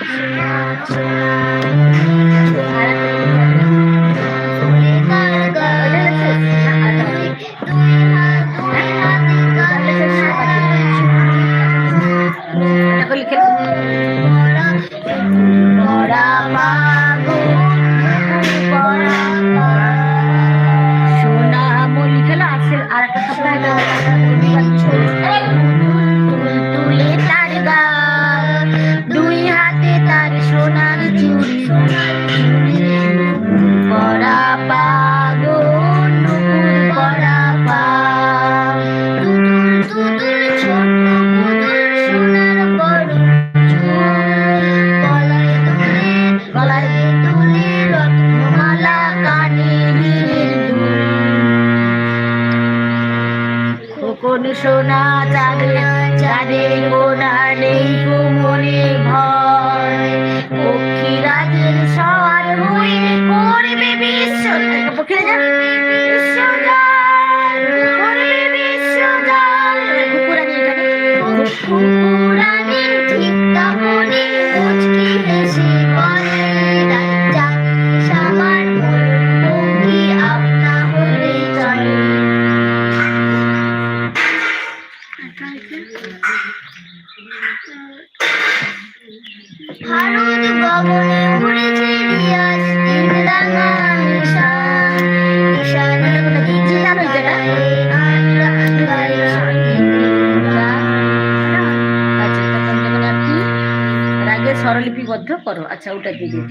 Thank you. সোনা চাঁদে চাঁদে গোনা নেই কুমনে ভয় পক্ষী সবার হয়ে পড়বে বিশ্ব পক্ষীরা আপনি রাগের স্বরলিপিবদ্ধ করো আচ্ছা ওটা দিয়ে দিন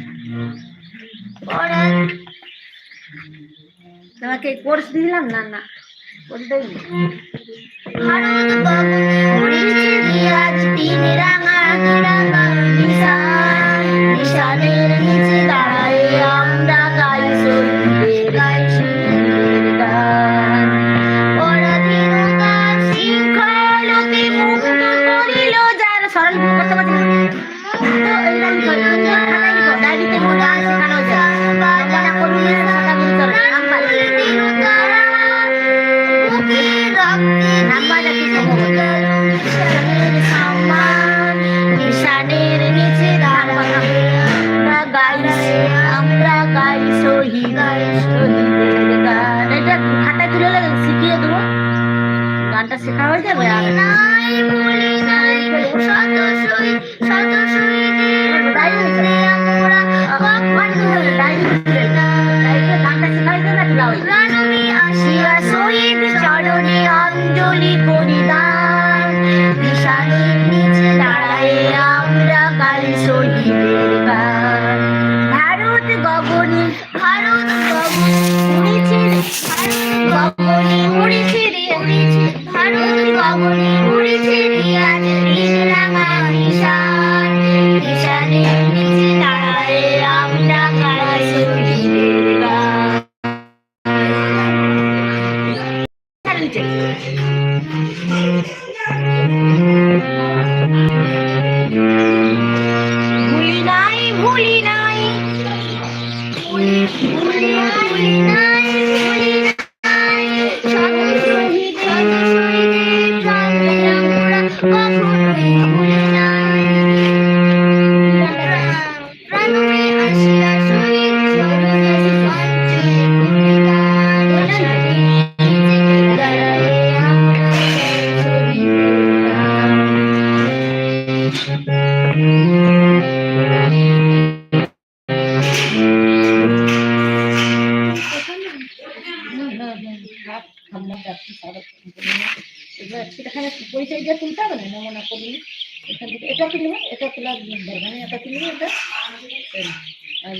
তোমাকে কোর্স দিলাম না না কোর্স হয়ে যাবে। প্রাণনে আসিয়া শহীদ চরণে ভারত গগনে ভারত ভুলি নাই ভুলি নাই ভুলি ভুলি ভুলি নাই নমুনা করলি এখান থেকে এটা তুলবে এটা তোলা দরকার এটা তুলবে এটা আর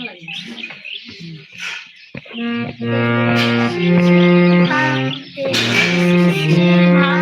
লাগবে না। ভালো